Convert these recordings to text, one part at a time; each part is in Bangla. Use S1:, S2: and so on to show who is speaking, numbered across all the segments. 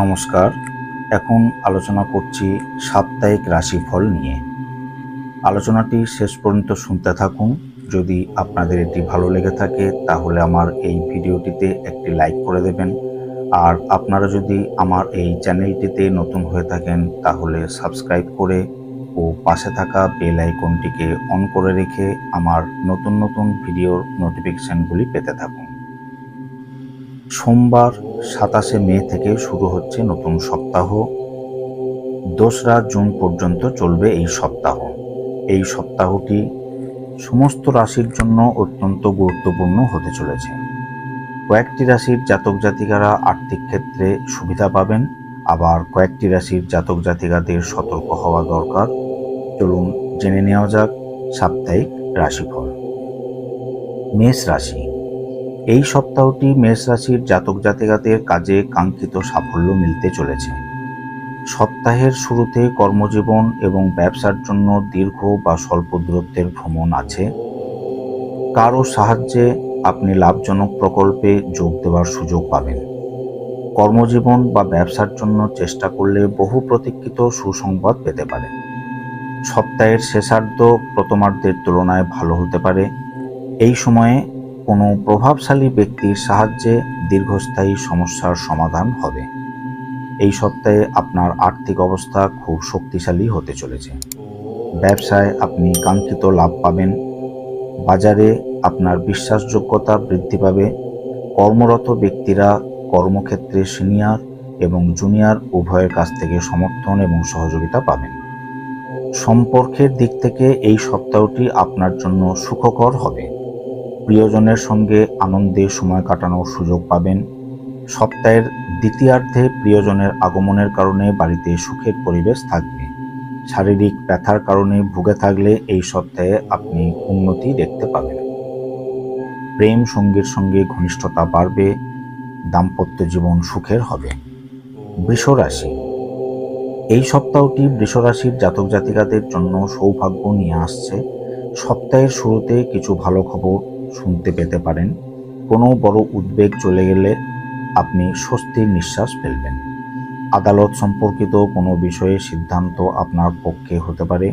S1: নমস্কার। এখন আলোচনা করছি সাপ্তাহিক রাশিফল নিয়ে। আলোচনাটি শেষ পর্যন্ত শুনতে থাকুন। যদি আপনাদের এটি ভালো লেগে থাকে, তাহলে আমার এই ভিডিওটিতে একটি লাইক করে দেবেন। আর আপনারা যদি আমার এই চ্যানেলটিতে নতুন হয়ে থাকেন, তাহলে সাবস্ক্রাইব করে ও পাশে থাকা বেল আইকনটিকে অন করে রেখে আমার নতুন নতুন ভিডিওর নোটিফিকেশানগুলি পেতে থাকুন। সোমবার সাতাশে মে থেকে শুরু হচ্ছে নতুন সপ্তাহ। দোসরা জুন পর্যন্ত চলবে এই সপ্তাহ। এই সপ্তাহটি সমস্ত রাশির জন্য অত্যন্ত গুরুত্বপূর্ণ হতে চলেছে। কয়েকটি রাশির জাতক জাতিকারা আর্থিক ক্ষেত্রে সুবিধা পাবেন। আবার কয়েকটি রাশির জাতক জাতিকাদের সতর্ক হওয়া দরকার। চলুন জেনে নেওয়া যাক সাপ্তাহিক রাশিফল। মেষ রাশি। এই সপ্তাহটি মেষ রাশির জাতক জাতিকাদের কাজে কাঙ্ক্ষিত সাফল্য মিলতে চলেছে। সপ্তাহের শুরুতে কর্মজীবন এবং ব্যবসার জন্য দীর্ঘ বা স্বল্প দূরত্বের ভ্রমণ আছে। কারও সাহায্যে আপনি লাভজনক প্রকল্পে যোগ দেওয়ার সুযোগ পাবেন। কর্মজীবন বা ব্যবসার জন্য চেষ্টা করলে বহু প্রতীক্ষিত সুসংবাদ পেতে পারেন সপ্তাহের শেষার্ধ প্রথমার্ধের তুলনায় ভালো হতে পারে। এই সময়ে কোনো প্রভাবশালী ব্যক্তির সাহায্যে দীর্ঘস্থায়ী সমস্যার সমাধান হবে। এই সপ্তাহে আপনার আর্থিক অবস্থা খুব শক্তিশালী হতে চলেছে। ব্যবসায় আপনি কাঙ্ক্ষিত লাভ পাবেন। বাজারে আপনার বিশ্বাসযোগ্যতা বৃদ্ধি পাবে। কর্মরত ব্যক্তিরা কর্মক্ষেত্রে সিনিয়র এবং জুনিয়র উভয়ের কাছ থেকে সমর্থন এবং সহযোগিতা পাবেন। সম্পর্কের দিক থেকে এই সপ্তাহটি আপনার জন্য সুখকর হবে। প্রিয়জনের সঙ্গে আনন্দে সময় কাটানোর সুযোগ পাবেন। সপ্তাহের দ্বিতীয়ার্ধে প্রিয়জনের আগমনের কারণে বাড়িতে সুখের পরিবেশ থাকবে। শারীরিক ব্যথার কারণে ভুগে থাকলে এই সপ্তাহে আপনি উন্নতি দেখতে পাবেন। প্রেম সঙ্গীর সঙ্গে ঘনিষ্ঠতা বাড়বে, দাম্পত্য জীবন সুখের হবে। বৃষ রাশি এই সপ্তাহটি বৃষ রাশির জাতক জাতিকাদের জন্য সৌভাগ্য নিয়ে আসছে। সপ্তাহের শুরুতে কিছু ভালো খবর শুনতে পেতে পারেন। কোনো বড় উদ্বেগ চলে গেলে আপনি স্বস্তির নিঃশ্বাস ফেলবেন। আদালত সম্পর্কিত কোনো বিষয়ে সিদ্ধান্ত আপনার পক্ষে হতে পারে।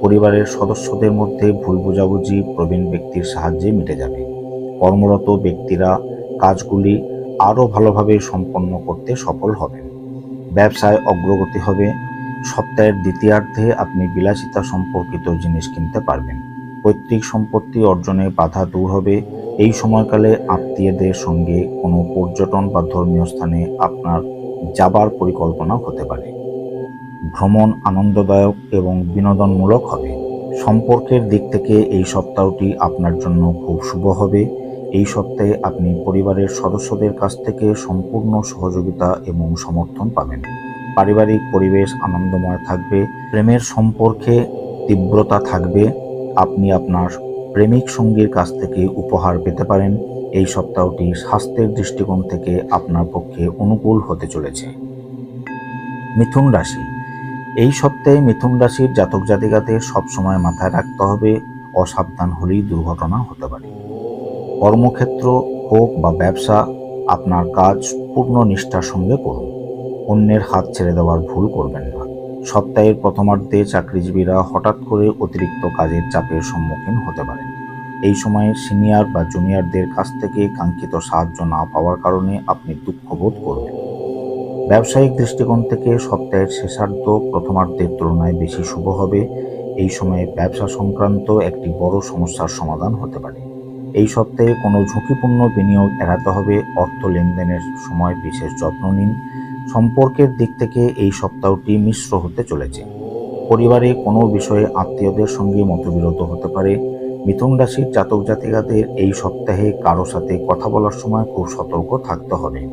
S1: পরিবারের সদস্যদের মধ্যে ভুল বোঝাবুঝি, প্রবীণ ব্যক্তির সাহায্যে মিটে যাবে। কর্মরত ব্যক্তিরা কাজগুলি আরও ভালোভাবে সম্পন্ন করতে সফল হবেন। ব্যবসায় অগ্রগতি হবে। সপ্তাহের দ্বিতীয়ার্ধে আপনি বিলাসিতা সম্পর্কিত জিনিস কিনতে পারবেন। পৈতৃক সম্পত্তি অর্জনে বাধা দূর হবে। এই সময়কালে আত্মীয়দের সঙ্গে কোনো পর্যটন বা ধর্মীয় স্থানে আপনার যাবার পরিকল্পনা হতে পারে। ভ্রমণ আনন্দদায়ক এবং বিনোদনমূলক হবে। সম্পর্কের দিক থেকে এই সপ্তাহটি আপনার জন্য খুব শুভ হবে। এই সপ্তাহে আপনি পরিবারের সদস্যদের কাছ থেকে সম্পূর্ণ সহযোগিতা এবং সমর্থন পাবেন। পারিবারিক পরিবেশ আনন্দময় থাকবে। প্রেমের সম্পর্কে তীব্রতা থাকবে। আপনি আপনার প্রেমিক সঙ্গীর কাছ থেকে উপহার পেতে পারেন। এই সপ্তাহটি স্বাস্থ্যের দৃষ্টিকোণ থেকে আপনার পক্ষে অনুকূল হতে চলেছে। মিথুন রাশি। এই সপ্তাহে মিথুন রাশির জাতক জাতিকাদের সবসময় মাথায় রাখতে হবে, অসাবধান হলেই দুর্ঘটনা হতে পারে। কর্মক্ষেত্র হোক বা ব্যবসা, আপনার কাজ পূর্ণ নিষ্ঠার সঙ্গে করুন। অন্যের হাত ছেড়ে দেওয়ার ভুল করবেন না। সপ্তাহের প্রথমার্ধে চাকরিজীবীরা হঠাৎ করে অতিরিক্ত কাজের চাপের সম্মুখীন হতে পারেন। এই সময়ে সিনিয়র বা জুনিয়রদের কাছ থেকে কাঙ্ক্ষিত সাহায্য না পাওয়ার কারণে আপনি দুঃখবোধ করবেন। ব্যবসায়িক দৃষ্টিকোণ থেকে সপ্তাহের শেষার্ধ প্রথমার্ধের তুলনায় বেশি শুভ হবে। এই সময়ে ব্যবসা সংক্রান্ত একটি বড় সমস্যার সমাধান হতে পারে। এই সপ্তাহে কোনো ঝুঁকিপূর্ণ বিনিয়োগ এড়াতে হবে। অর্থ লেনদেনের সময় বিশেষ যত্ন নিন। সম্পর্কের দিক থেকে এই সপ্তাহটি মিশ্র হতে চলেছে। পরিবারে কোনো বিষয়ে আত্মীয়দের সঙ্গে মতবিরোধ হতে পারে। মিথুন রাশির জাতক জাতিকাদের এই সপ্তাহে কারও সাথে কথা বলার সময় খুব সতর্ক থাকতে হবে।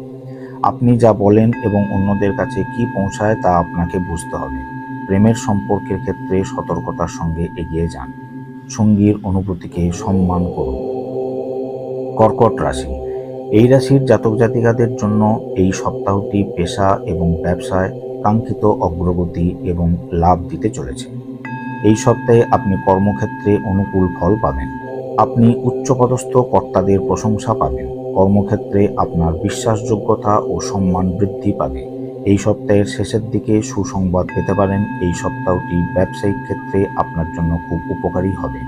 S1: আপনি যা বলেন এবং অন্যদের কাছে কি পৌঁছায় তা আপনাকে বুঝতে হবে। প্রেমের সম্পর্কের ক্ষেত্রে সতর্কতার সঙ্গে এগিয়ে যান। সঙ্গীর অনুভূতিকে সম্মান করুন। কর্কট রাশি এই রাশির জাতক জাতিকাদের জন্য এই সপ্তাহটি পেশা এবং ব্যবসায় কাঙ্ক্ষিত অগ্রগতি এবং লাভ দিতে চলেছে। এই সপ্তাহে আপনি কর্মক্ষেত্রে অনুকূল ফল পাবেন। আপনি উচ্চপদস্থ কর্তাদের প্রশংসা পাবেন। কর্মক্ষেত্রে আপনার বিশ্বাসযোগ্যতা ও সম্মান বৃদ্ধি পাবে। এই সপ্তাহের শেষের দিকে সুসংবাদ পেতে পারেন। এই সপ্তাহটি ব্যবসায়িক ক্ষেত্রে আপনার জন্য খুব উপকারী হবে।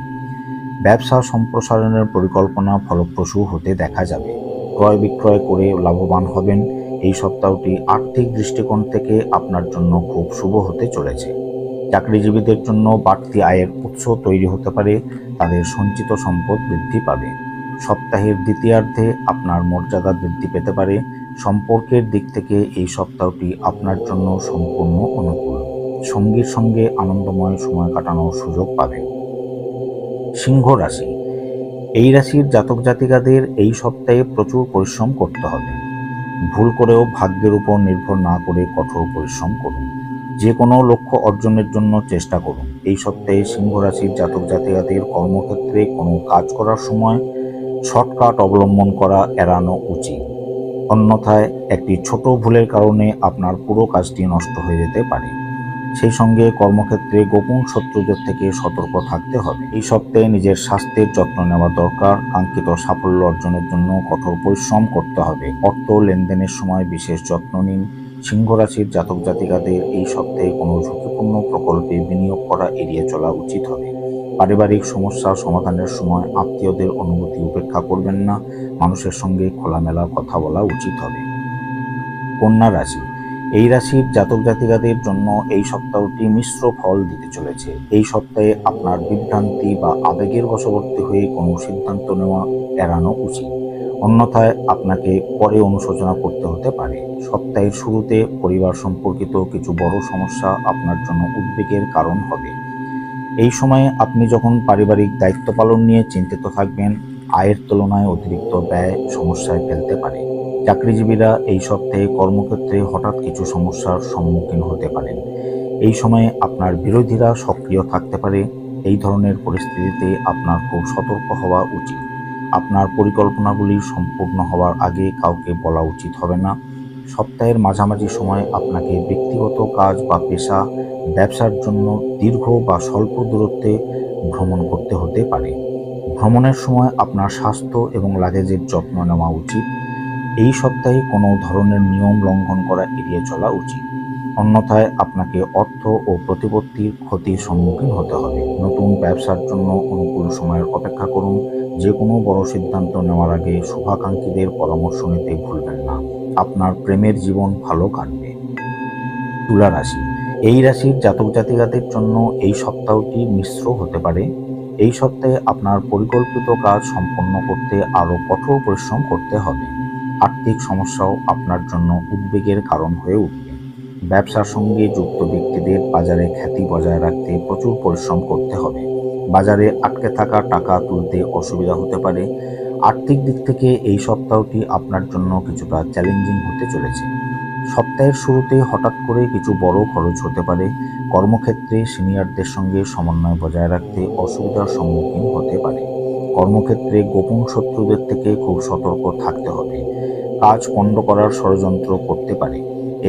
S1: ব্যবসা সম্প্রসারণের পরিকল্পনা ফলপ্রসূ হতে দেখা যাবে। ক্রয় বিক্রয় করে লাভবান হবেন। এই সপ্তাহটি আর্থিক দৃষ্টিকোণ থেকে আপনার জন্য খুব শুভ হতে চলেছে। চাকরিজীবীদের জন্য বাড়তি আয়ের উৎস তৈরি হতে পারে, তাদের সঞ্চিত সম্পদ বৃদ্ধি পাবে। সপ্তাহের দ্বিতীয়ার্ধে আপনার মর্যাদা বৃদ্ধি পেতে পারে। সম্পর্কের দিক থেকে এই সপ্তাহটি আপনার জন্য সম্পূর্ণ অনুকূল। সঙ্গীর সঙ্গে আনন্দময় সময় কাটানোর সুযোগ পাবেন। সিংহ রাশি। এই রাশির জাতক জাতিকাদের এই সপ্তাহে প্রচুর পরিশ্রম করতে হবে। ভুল করেও ভাগ্যের উপর নির্ভর না করে কঠোর পরিশ্রম করুন। যে কোনো লক্ষ্য অর্জনের জন্য চেষ্টা করুন। এই সপ্তাহে সিংহ রাশির জাতক জাতিকাদের কর্মক্ষেত্রে কোনো কাজ করার সময় শর্টকাট অবলম্বন করা এড়ানো উচিত। অন্যথায় একটি ছোট ভুলের কারণে আপনার পুরো কাজটি নষ্ট হয়ে যেতে পারে। সেই সঙ্গে কর্মক্ষেত্রে গোপন শত্রুদের থেকে সতর্ক থাকতে হবে। এই সপ্তাহে নিজের স্বাস্থ্যের যত্ন নেওয়া দরকার। কাঙ্ক্ষিত সাফল্য অর্জনের জন্য কঠোর পরিশ্রম করতে হবে। অর্থ লেনদেনের সময় বিশেষ যত্ন নিন। সিংহ রাশির জাতক জাতিকাদের এই সপ্তাহে কোনো ঝুঁকিপূর্ণ প্রকল্পে বিনিয়োগ করা এড়িয়ে চলা উচিত হবে। পারিবারিক সমস্যা সমাধানের সময় আত্মীয়দের অনুভূতি উপেক্ষা করবেন না। মানুষের সঙ্গে খোলামেলা কথা বলা উচিত হবে। কন্যা রাশি এই রাশির জাতক জাতিকাদের জন্য এই সপ্তাহটি মিশ্র ফল দিতে চলেছে। এই সপ্তাহে আপনার বিভ্রান্তি বা আবেগের বশবর্তী হয়ে কোনো সিদ্ধান্ত নেওয়া এড়ানো উচিত। অন্যথায় আপনাকে পরে অনুশোচনা করতে হতে পারে। সপ্তাহের শুরুতে পরিবার সম্পর্কিত কিছু বড় সমস্যা আপনার জন্য উদ্বেগের কারণ হবে। এই সময়ে আপনি যখন পারিবারিক দায়িত্ব পালন নিয়ে চিন্তিত থাকবেন, আয়ের তুলনায় অতিরিক্ত ব্যয় সমস্যায় ফেলতে পারে। চাকরিজীবীরা এই সপ্তাহে কর্মক্ষেত্রে হঠাৎ কিছু সমস্যার সম্মুখীন হতে পারেন। এই সময়ে আপনার বিরোধীরা সক্রিয় থাকতে পারে। এই ধরনের পরিস্থিতিতে আপনার খুব সতর্ক হওয়া উচিত। আপনার পরিকল্পনাগুলি সম্পূর্ণ হওয়ার আগে কাউকে বলা উচিত হবে না। সপ্তাহের মাঝামাঝি সময় আপনাকে ব্যক্তিগত কাজ বা পেশা, ব্যবসার জন্য দীর্ঘ বা স্বল্প দূরত্বে ভ্রমণ করতে হতে পারে। ভ্রমণের সময় আপনার স্বাস্থ্য এবং লাগেজের যত্ন নেওয়া উচিত। এই সপ্তাহে কোনো ধরনের নিয়ম লঙ্ঘন করা এড়িয়ে চলা উচিত। অন্যথায় আপনাকে অর্থ ও প্রতিপত্তির ক্ষতির সম্মুখীন হতে হবে। নতুন ব্যবসার জন্য অনুকূল সময়ের অপেক্ষা করুন। যে কোনো বড় সিদ্ধান্ত নেওয়ার আগে শুভাকাঙ্ক্ষীদের পরামর্শ নিতে ভুলবেন না। আপনার প্রেমের জীবন ভালো কাটবে। তুলা রাশি। এই রাশির জাতক জাতিকাদের জন্য এই সপ্তাহটি মিশ্র হতে পারে। এই সপ্তাহে আপনার পরিকল্পিত কাজ সম্পন্ন করতে আরও কঠোর পরিশ্রম করতে হবে। আর্থিক সমস্যাও আপনার জন্য উদ্বেগের কারণ হয়ে উঠবে। ব্যবসার সঙ্গে যুক্ত ব্যক্তিদের বাজারে খ্যাতি বজায় রাখতে প্রচুর পরিশ্রম করতে হবে। বাজারে আটকে থাকা টাকা তুলতে অসুবিধা হতে পারে। আর্থিক দিক থেকে এই সপ্তাহটি আপনার জন্য কিছুটা চ্যালেঞ্জিং হতে চলেছে। সপ্তাহের শুরুতে হঠাৎ করে কিছু বড় খরচ হতে পারে। কর্মক্ষেত্রে সিনিয়রদের সঙ্গে সমন্বয় বজায় রাখতে অসুবিধার সম্মুখীন হতে পারে। কর্মক্ষেত্রে গোপন শত্রুদের থেকে খুব সতর্ক থাকতে হবে। কাজ পণ্ড করার ষড়যন্ত্র করতে পারে।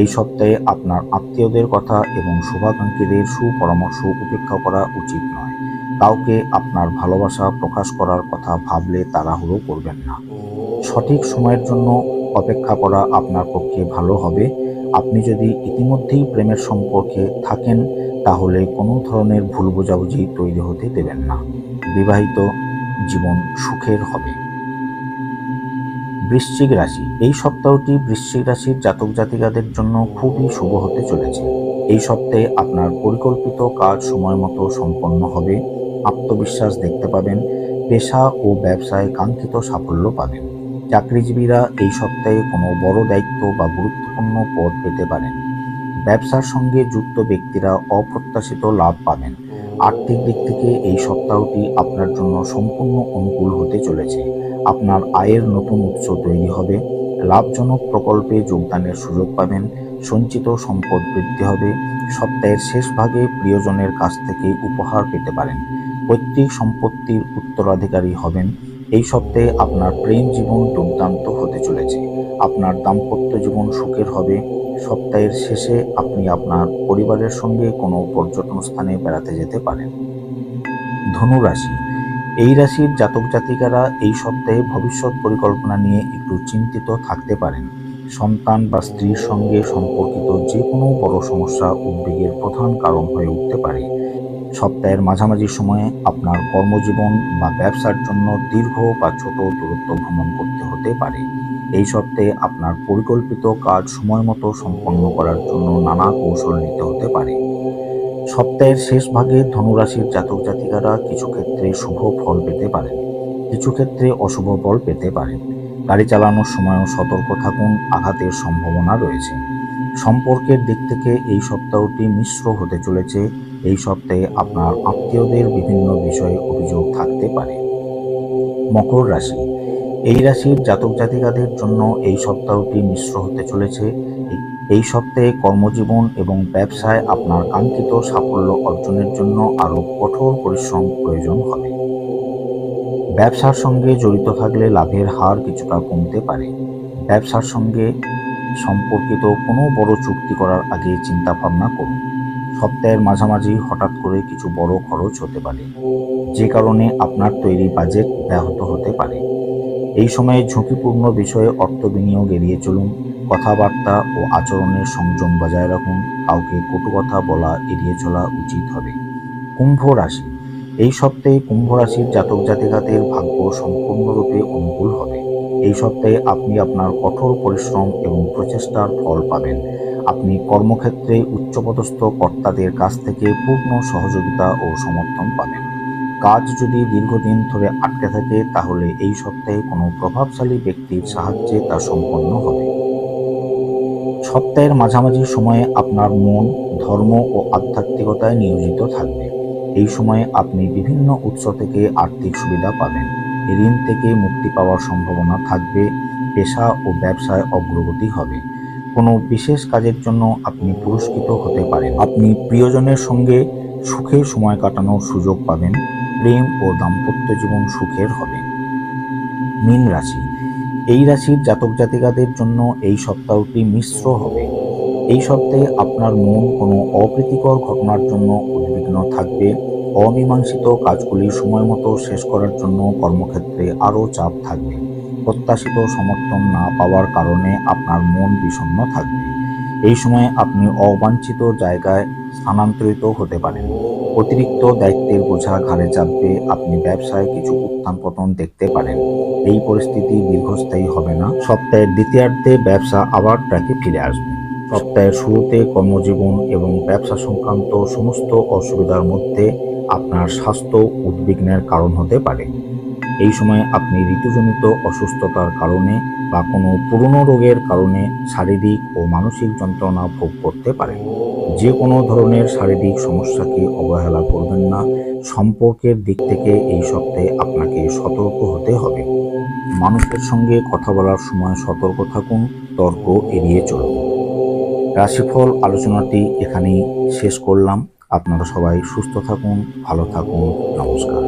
S1: এই সপ্তাহে আপনার আত্মীয়দের কথা এবং শুভাকাঙ্ক্ষীদের সুপরামর্শ উপেক্ষা করা উচিত নয়। কাউকে আপনার ভালোবাসা প্রকাশ করার কথা ভাবলে তাড়াহুড়ো করবেন না। সঠিক সময়ের জন্য অপেক্ষা করা আপনার পক্ষে ভালো হবে। আপনি যদি ইতিমধ্যেই প্রেমের সম্পর্কে থাকেন, তাহলে কোনো ধরনের ভুল বোঝাবুঝি তৈরি হতে দেবেন না। বিবাহিত জীবন সুখের হবে। বৃশ্চিক রাশি। এই সপ্তাহটি বৃশ্চিক রাশির জাতক জাতিকাদের জন্য খুবই শুভ হতে চলেছে। এই সপ্তাহে আপনার পরিকল্পিত কাজ সময় মতো সম্পন্ন হবে। আত্মবিশ্বাস দেখতে পাবেন। পেশা ও ব্যবসায় কাঙ্ক্ষিত সাফল্য পাবেন। চাকরিজীবীরা এই সপ্তাহে কোনো বড় দায়িত্ব বা গুরুত্বপূর্ণ পদ পেতে পারেন। ব্যবসার সঙ্গে যুক্ত ব্যক্তিরা অপ্রত্যাশিত লাভ পাবেন। আর্থিক দিক থেকে এই সপ্তাহটি আপনার জন্য সম্পূর্ণ অনুকূল হতে চলেছে। আপনার আয়ের নতুন উৎস তৈরি হবে, লাভজনক প্রকল্পে যোগদানের সুযোগ পাবেন, সঞ্চিত সম্পদ বৃদ্ধি হবে, সপ্তাহের শেষ ভাগে প্রিয়জনের কাছ থেকে উপহার পেতে পারেন, পৈতৃক সম্পত্তির উত্তরাধিকারী হবেন। এই সপ্তাহে আপনার প্রেম জীবন দুর্দান্ত হতে চলেছে। আপনার দাম্পত্য জীবন সুখের হবে সপ্তাহের শেষে আপনি আপনার পরিবারের সঙ্গে কোনো পর্যটন স্থানে বেড়াতে যেতে পারেন। ধনু রাশি। এই রাশির জাতক জাতিকারা এই সপ্তাহে ভবিষ্যৎ পরিকল্পনা নিয়ে একটু চিন্তিত থাকতে পারেন। সন্তান বা স্ত্রীর সঙ্গে সম্পর্কিত যে কোনো বড় সমস্যা উদ্বেগের প্রধান কারণ হয়ে উঠতে পারে। সপ্তাহের মাঝামাঝি সময়ে আপনার কর্মজীবন বা ব্যবসার জন্য দীর্ঘ বা ছোট দূরত্ব ভ্রমণ করতে হতে পারে। এই সপ্তাহে আপনার পরিকল্পিত কাজ সময় মতো সম্পন্ন করার জন্য নানা কৌশল নিতে হতে পারে। সপ্তাহের শেষ ভাগে ধনুরাশির জাতক জাতিকারা কিছু ক্ষেত্রে শুভ ফল পেতে পারেন, কিছু ক্ষেত্রে অশুভ ফল পেতে পারেন। গাড়ি চালানোর সময়ও সতর্ক থাকুন, আঘাতের সম্ভাবনা রয়েছে। সম্পর্কের দিক থেকে এই সপ্তাহটি মিশ্র হতে চলেছে, এই সপ্তাহে আপনার আত্মীয়দের বিভিন্ন বিষয়ে অভিযোগ থাকতে পারে। মকর রাশি এই রাশির জাতক জাতিকাদের জন্য এই সপ্তাহটি মিশ্র হতে চলেছে। এই- সপ্তাহে কর্মজীবন এবং ব্যবসায় আপনার কাঙ্ক্ষিত সাফল্য অর্জনের জন্য আরও কঠোর পরিশ্রম প্রয়োজন হবে। ব্যবসার সঙ্গে জড়িত থাকলে লাভের হার কিছুটা কমতে পারে। ব্যবসার সঙ্গে সম্পর্কিত কোনো বড় চুক্তি করার আগে চিন্তা ভাবনা করুন। সপ্তাহের মাঝামাঝি হঠাৎ করে কিছু বড় খরচ হতে পারে। যে কারণে আপনার তৈরি বাজেট ব্যাহত হতে পারে। এই সময়ে ঝুঁকিপূর্ণ বিষয়ে অর্থ বিনিয়োগ এড়িয়ে চলুন, কথাবার্তা ও আচরণের সংযম বজায় রাখুন, কাউকে কটু কথা বলা এড়িয়ে চলা উচিত হবে। কুম্ভ রাশি। এই সপ্তাহে কুম্ভ রাশির জাতক জাতিকাদের ভাগ্য সম্পূর্ণরূপে অনুকূল হবে। এই সপ্তাহে আপনি আপনার কঠোর পরিশ্রম এবং প্রচেষ্টার ফল পাবেন। আপনি কর্মক্ষেত্রে উচ্চপদস্থ কর্তাদের কাছ থেকে পূর্ণ সহযোগিতা ও সমর্থন পাবেন। কাজ যদি দীর্ঘদিন ধরে আটকে থাকে, তাহলে এই সপ্তাহে কোনো প্রভাবশালী ব্যক্তির সাহায্যে তা সম্পন্ন হবে। সপ্তাহের মাঝামাঝি সময়ে আপনার মন, ধর্ম ও আধ্যাত্মিকতায় নিয়োজিত থাকবে। এই সময়ে আপনি বিভিন্ন উৎস থেকে আর্থিক সুবিধা পাবেন। ঋণ থেকে মুক্তি পাওয়ার সম্ভাবনা থাকবে, পেশা ও ব্যবসায় অগ্রগতি হবে। কোনো বিশেষ কাজের জন্য আপনি পুরস্কৃত হতে পারেন। আপনি প্রিয়জনের সঙ্গে সুখে সময় কাটানোর সুযোগ পাবেন। প্রেম ও দাম্পত্য জীবন সুখের হবে। মীন রাশি। এই রাশির জাতক জাতিকাদের জন্য এই সপ্তাহটি মিশ্র হবে। এই সপ্তাহে আপনার মন কোনো অপ্রীতিকর ঘটনার জন্য উদ্বিগ্ন থাকবে। অমীমাংসিত কাজগুলি সময় মতো শেষ করার জন্য কর্মক্ষেত্রে আরও চাপ থাকবে। প্রত্যাশিত সমর্থন না পাওয়ার কারণে আপনার মন বিষণ্ণ থাকবে। এই সময়ে আপনি অবাঞ্ছিত জায়গায় স্থানান্তরিত হতে পারেন। অতিরিক্ত দায়িত্বের বোঝা ঘাড়ে চাপবে আপনি ব্যবসায় কিছু উত্থান পতন দেখতে পারেন। এই পরিস্থিতি দীর্ঘস্থায়ী হবে না। সপ্তাহের দ্বিতীয়ার্ধে ব্যবসা আবার ট্র্যাকে ফিরে আসবে। সপ্তাহের শুরুতে কর্মজীবন এবং ব্যবসা সংক্রান্ত সমস্ত অসুবিধার মধ্যে আপনার স্বাস্থ্য উদ্বিগ্নের কারণ হতে পারে। এই সময় আপনি ঋতুজনিত অসুস্থতার কারণে বা কোনো পুরনো রোগের কারণে শারীরিক ও মানসিক যন্ত্রণা ভোগ করতে পারেন। যে কোনো ধরনের শারীরিক সমস্যাকে অবহেলা করবেন না। সম্পর্কের দিক থেকে এই সপ্তাহে আপনাকে সতর্ক হতে হবে। মানুষের সঙ্গে কথা বলার সময় সতর্ক থাকুন, তর্ক এড়িয়ে চলুন। রাশিফল আলোচনাটি এখানেই শেষ করলাম। আপনারা সবাই সুস্থ থাকুন, ভালো থাকুন, নমস্কার।